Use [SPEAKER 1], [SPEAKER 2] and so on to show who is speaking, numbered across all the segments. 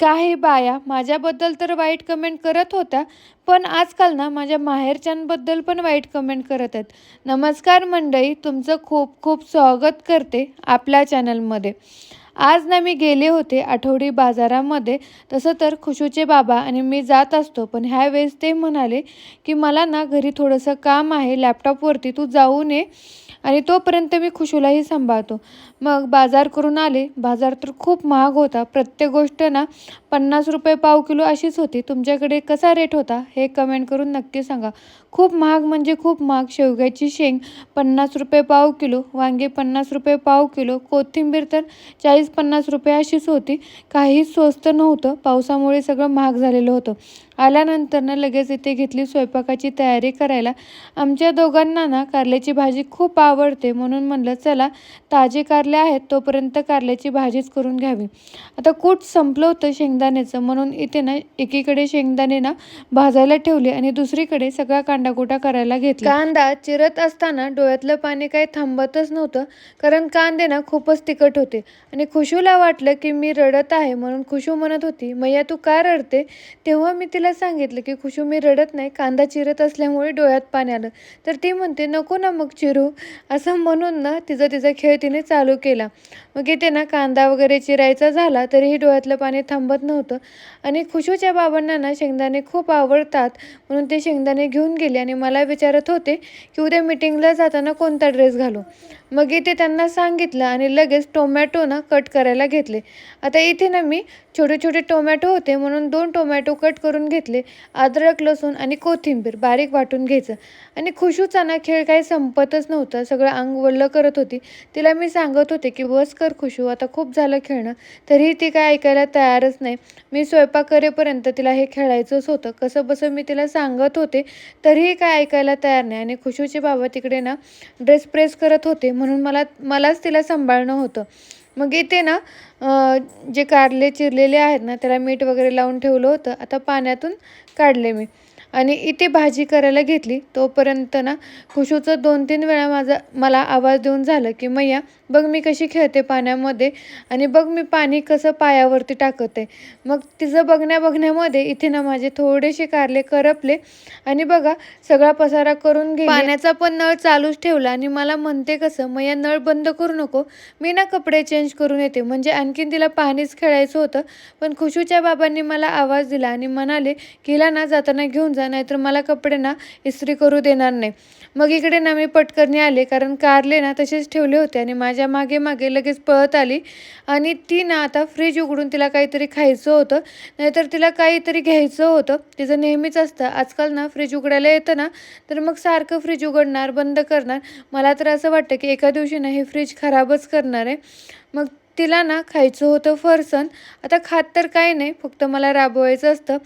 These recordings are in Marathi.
[SPEAKER 1] काही बाया माझ्याबद्दल तर वाईट कमेंट करत होत्या पण आजकाल ना माझ्या माहेरच्यांबद्दल पण वाईट कमेंट करत आहेत. नमस्कार मंडळी तुमचं खूप खूप स्वागत करते आपल्या चॅनलमध्ये आज ना मी गेले होते आठवडी बाजारामध्ये तसं तर खुशूचे बाबा आणि मी जात असतो पण ह्या वेळेस ते म्हणाले की मला ना घरी थोडंसं काम आहे लॅपटॉपवरती तू जाऊन ये आणि तोपर्यंत मी खुशूलाही सांभाळतो. मग बाजार करून आले. बाजार तर खूप महाग होता. प्रत्येक गोष्ट ना पन्नास रुपये पाव किलो अशीच होती. तुमच्याकडे कसा रेट होता? हे कमेंट करून नक्की सांगा. खूप महाग म्हणजे खूप महाग. शेवग्याची शेंग पन्नास रुपये पाव किलो वांगे पन्नास रुपये पाव किलो कोथिंबीर तर चाळीस पन्नास रुपये अशीच होती. काहीच स्वस्त नव्हतं. पावसामुळे सगळं महाग झालेलं होतं. आल्यानंतर ना लगेच इथे घेतली स्वयंपाकाची तयारी करायला. आमच्या दोघांना ना कारल्याची भाजी खूप आवडते. म्हणून म्हणलं चला ताजे कारले आहेत तोपर्यंत कारल्याची भाजीच करून घ्यावी. आता कूट संपलं होतं शेंगदाण्याचं. म्हणून इथे ना एकीकडे शेंगदाणे ना भाजायला ठेवले आणि दुसरीकडे सगळा कांदाकुटा करायला घेतला. कांदा चिरत असताना डोळ्यातलं पाणी काही थांबतच नव्हतं कारण कांदे ना खूपच तिखट होते. आणि खुशूला वाटलं की मी रडत आहे म्हणून खुशू म्हणत होती मैया तू का रडते? तेव्हा मी तिला सांगितलं की खुशू मी रडत नाही. कांदा चिरत असल्यामुळे डोळ्यात पाणी आलं. तर ती म्हणते नको ना मग चिरू. असं म्हणून ना तिचा तिचा खेळ तिने चालू केला. मग इथे ना कांदा वगैरे चिरायचा झाला तरीही डोळ्यातलं पाणी थांबत नव्हतं. आणि खुशूच्या बाबांना ना शेंगदाणे खूप आवडतात म्हणून ते शेंगदाणे घेऊन गेले आणि मला विचारत होते की उद्या मिटिंगला जाताना कोणता ड्रेस घालू? मग इथे त्यांना सांगितलं आणि लगेच टोमॅटो ना कट करायला घेतले. आता इथे ना मी छोटे छोटे टोमॅटो होते म्हणून दोन टोमॅटो कट करून घेतले अद्रक लसूण आणि कोथिंबीर बारीक वाटून घ्यायचं. आणि खुशूचा ना खेळ काही संपतच नव्हता सगळं अंग वल्ल करत होती. तिला मी सांगत होते की बस कर खुशू आता खूप झालं खेळणं. तरीही ती काय ऐकायला तयारच नाही. मी स्वयंपाक करेपर्यंत तिला हे खेळायचंच होतं. कसं बसं मी तिला सांगत होते तरीही काय ऐकायला तयार नाही. आणि खुशूचे बाबा तिकडे ना ड्रेस प्रेस करत होते. म्हणून मला मलाच तिला सांभाळणं होतं. मग इथे ना जे कारले चिरलेले आहेत ना त्याला मीठ वगैरे लावून ठेवलं होतं. आता पाण्यातून काढले मी. आणि इथे भाजी करायला घेतली. तोपर्यंत ना खुशूचं दोन तीन वेळा माझा मला आवाज देऊन झालं की मैया बघ मी कशी खेळते पाण्यामध्ये आणि बघ मी पाणी कसं पायावरती टाकत. आहे मग तिचं बघण्या बघण्यामध्ये इथे ना माझे थोडेसे कारले करपले आणि बघा सगळा पसारा करून घे पाण्याचा पण नळ चालूच ठेवला आणि मला म्हणते कसं मैया नळ बंद करू नको. मी ना कपडे चेंज करून येते. म्हणजे आणखीन तिला पाणीच खेळायचं होतं पण खुशूच्या बाबांनी मला आवाज दिला आणि म्हणाले की हिला ना जाताना घेऊन जा नाहीतर मला कपडे ना इस्त्री करू देणार नाही. मग इकडे ना मी पटकरणी आले कारण कारले ना तसेच ठेवले होते आणि माझ्या मागे मागे लगेच पळत आली. आणि ती ना आता फ्रीज उघडून तिला काहीतरी खायचं होतं नाहीतर तिला काहीतरी घ्यायचं होतं. तिचं नेहमीच असतं. आजकाल ना फ्रीज उघडायला येतं ना तर मग सारखं फ्रीज उघडणार बंद करणार. मला तर असं वाटतं की एका दिवशी ना हे फ्रीज खराबच करणार आहे. मग तिला ना खायचं होतं फरसन. आता खात तर काही नाही फक्त मला राबवायचं असतं.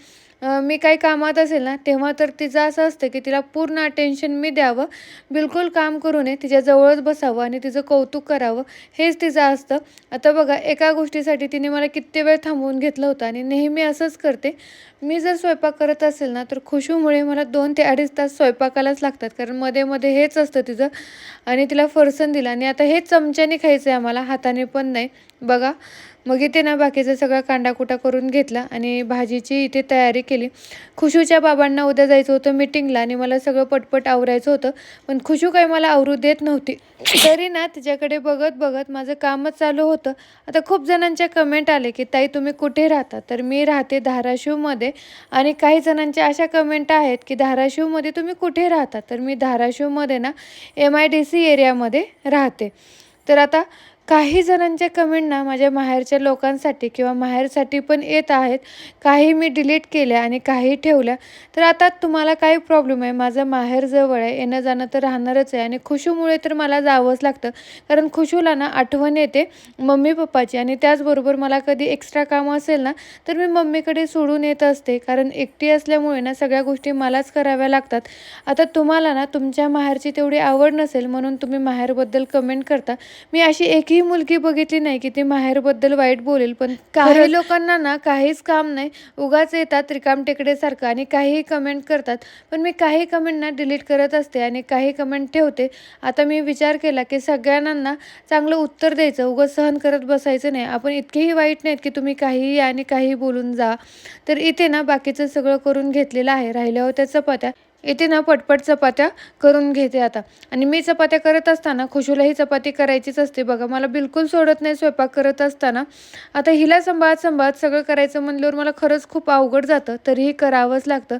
[SPEAKER 1] मी काही कामात असेल ना तेव्हा तर तिचं असं असतं की तिला पूर्ण अटेन्शन मी द्यावं बिलकुल काम करू नये तिच्याजवळच बसावं आणि तिचं कौतुक करावं हेच तिचं असतं. आता बघा एका गोष्टीसाठी तिने मला किती वेळ थांबवून घेतलं होतं आणि नेहमी असंच करते. मी जर स्वयंपाक करत असेल ना तर खुशूमुळे मला दोन ते अडीच तास स्वयंपाकालाच लागतात कारण मध्ये मध्ये हेच असतं तिचं. आणि तिला फरसन दिलं आणि आता हेच चमच्याने खायचं आहे आम्हाला हाताने पण नाही. बघा मग इथे ना बाकीचा सगळा कांडाकुटा करून घेतला आणि भाजीची इथे तयारी केली. खुशूच्या बाबांना उद्या जायचं होतं मिटिंगला आणि मला सगळं पटपट आवरायचं होतं पण खुशू काही मला आवरू देत नव्हती. तरी ना तिच्याकडे बघत बघत माझं कामच चालू होतं. आता खूप जणांच्या कमेंट आले की ताई तुम्ही कुठे राहता? तर मी राहते धाराशिवमध्ये आणि काही जणांच्या अशा कमेंट आहेत की धाराशिवमध्ये तुम्ही कुठे राहता? तर मी धाराशिवमध्ये ना एम आय डी सी एरियामध्ये राहते. तर आता काही जणांच्या कमेंट ना माझ्या माहेरच्या लोकांसाठी किंवा माहेरसाठी पण येत आहेत. काही मी डिलीट केल्या आणि काही ठेवल्या. तर आता तुम्हाला काही प्रॉब्लेम आहे. माझं माहेर जवळ आहे. येणं जाणं तर राहणारच आहे. आणि खुशूमुळे तर मला जावंच लागतं. कारण खुशूला ना आठवण येते मम्मी पप्पाची. आणि त्याचबरोबर मला कधी एक्स्ट्रा कामं असेल ना तर मी मम्मीकडे सोडून येत असते. कारण एकटी असल्यामुळे ना सगळ्या गोष्टी मलाच कराव्या लागतात. आता तुम्हाला ना तुमच्या माहेरची तेवढी आवड नसेल म्हणून तुम्ही माहेरबद्दल कमेंट करता. मी अशी एकही एकही मुलगी बघितली नाही की ती माहेरबद्दल वाईट बोलेल पण काही लोकांना ना काहीच काम नाही. उगाच येतात रिकाम टेकडेसारखं आणि काहीही कमेंट करतात. पण मी काही कमेंट ना डिलीट करत असते आणि काही कमेंट ठेवते. आता मी विचार केला की सगळ्यांना ना चांगलं उत्तर द्यायचं. उगाच सहन करत बसायचं नाही. आपण इतकेही वाईट नाहीत की तुम्ही काहीही आणि काहीही बोलून जा. तर इथे ना बाकीचं सगळं करून घेतलेलं आहे. राहिल्या होत्या चपात्या इथे ना पटपट चपात्या करून घेते आता. आणि मी चपात्या करत असताना खुशूलाही चपाती करायचीच असते बघा. मला बिलकुल सोडत नाही स्वयंपाक करत असताना. आता हिला सांभाळत सांभाळत सगळं करायचं म्हणल्यावर मला खरंच खूप अवघड जातं. तरीही करावंच लागतं.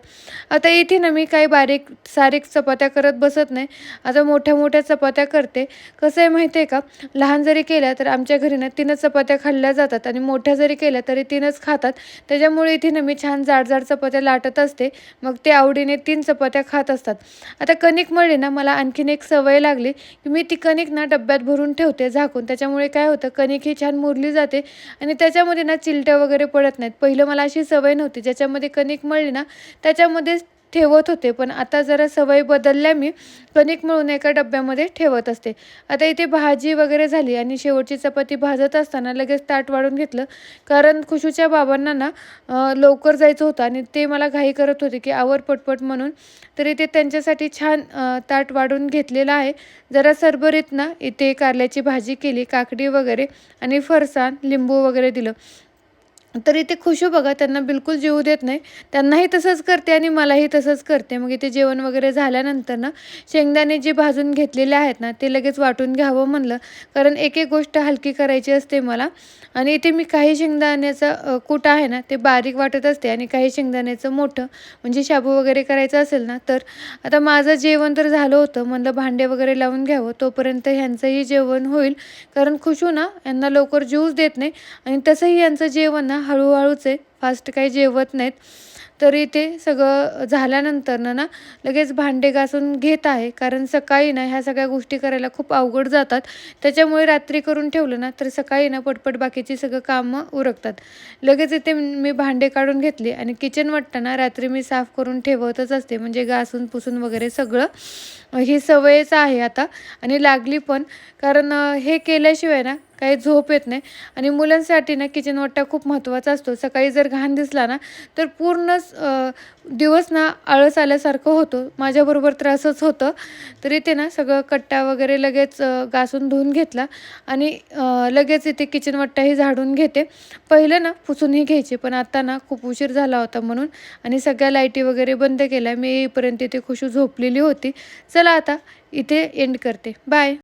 [SPEAKER 1] आता इथे ना मी काही बारीक सारीक चपात्या करत बसत नाही. आता मोठ्या मोठ्या चपात्या करते. कसं आहे माहिती आहे का? लहान जरी केल्या तर आमच्या घरी ना तीनच चपात्या खाल्ल्या जातात आणि मोठ्या जरी केल्या तरी तीनच खातात. त्याच्यामुळे इथे ना मी छान जाड जाड चपात्या लाटत असते. मग ते आवडीने तीन चपात्या खात असतात. आता कणिक ना मला आणखीन एक सवय लागली की मी ती कणिक ना डब्यात भरून ठेवते झाकून. त्याच्यामुळे काय होतं कणिक ही छान मुरली जाते आणि त्याच्यामध्ये ना चिलट्या वगैरे पडत नाहीत. पहिलं मला अशी सवय नव्हती. ज्याच्यामध्ये कणिक मळली ना त्याच्यामध्ये ठेवत होते. पण आता जरा सवय बदलल्या मी. कणिक मळून एका डब्यामध्ये ठेवत असते. आता इथे भाजी वगैरे झाली आणि शेवटची चपाती भाजत असताना लगेच ताट वाढून घेतलं. कारण खुशूच्या बाबांना ना लवकर जायचं होतं आणि ते मला घाई करत होते की आवर पटपट म्हणून. तर इथे त्यांच्यासाठी छान ताट वाढून घेतलेलं आहे. जरा सरभरीत ना इथे कारल्याची भाजी केली काकडी वगैरे आणि फरसाण लिंबू वगैरे दिलं. तर इथे खुशू हो बघा त्यांना बिलकुल जेवू देत नाही. त्यांनाही तसंच करते आणि मलाही तसंच करते. मग इथे जेवण वगैरे झाल्यानंतर ना शेंगदाणे जे भाजून घेतलेले आहेत ना ते लगेच वाटून घ्यावं म्हणलं. कारण एक एक गोष्ट हलकी करायची असते मला. आणि इथे मी काही शेंगदाण्याचं कुट कूट आहे ना ते बारीक वाटत असते. आणि काही शेंगदाण्याचं मोठं म्हणजे शाबू वगैरे करायचं असेल ना तर आता माझं जेवण तर झालं होतं. म्हणलं भांडे वगैरे लावून घ्यावं. तोपर्यंत ह्यांचंही जेवण होईल. कारण खुशू हो ना यांना लवकर ज्यूस देत नाही. आणि तसंही यांचं जेवण ना हळूहळूच आहे फास्ट काही जेवत नाहीत तरी ते सगळं झाल्यानंतर ना लगेच भांडे घासून घेत आहे. कारण सकाळी ना ह्या सगळ्या गोष्टी करायला खूप अवघड जातात. त्याच्यामुळे रात्री करून ठेवलं ना तर सकाळी ना पटपट बाकीची सगळं कामं उरकतात. लगेच इथे मी भांडे काढून घेतले आणि किचन वाटतं ना रात्री मी साफ करून ठेवतच असते. म्हणजे घासून पुसून वगैरे सगळं. ही सवयच आहे आता आणि लागली पण. कारण हे केल्याशिवाय ना काही झोप येत नाही. आणि मुलांसाठी ना किचन वाटा खूप महत्त्वाचा असतो. सकाळी जर घाण दिसला ना तर पूर्णच दिवस ना आळस आल्यासारखं होतो. माझ्याबरोबर त्रासच होतं. तर इथे ना सगळं कट्टा वगैरे लगेच घासून धुवून घेतला. आणि लगेच इथे किचन वाटाही झाडून घेते. पहिलं ना पुसूनही घ्यायचे पण आता ना खूप उशीर झाला होता म्हणून. आणि सगळ्या लाईटी वगैरे बंद केल्या. मी येईपर्यंत इथे खुशू झोपलेली होती. चला आता इथे एंड करते. बाय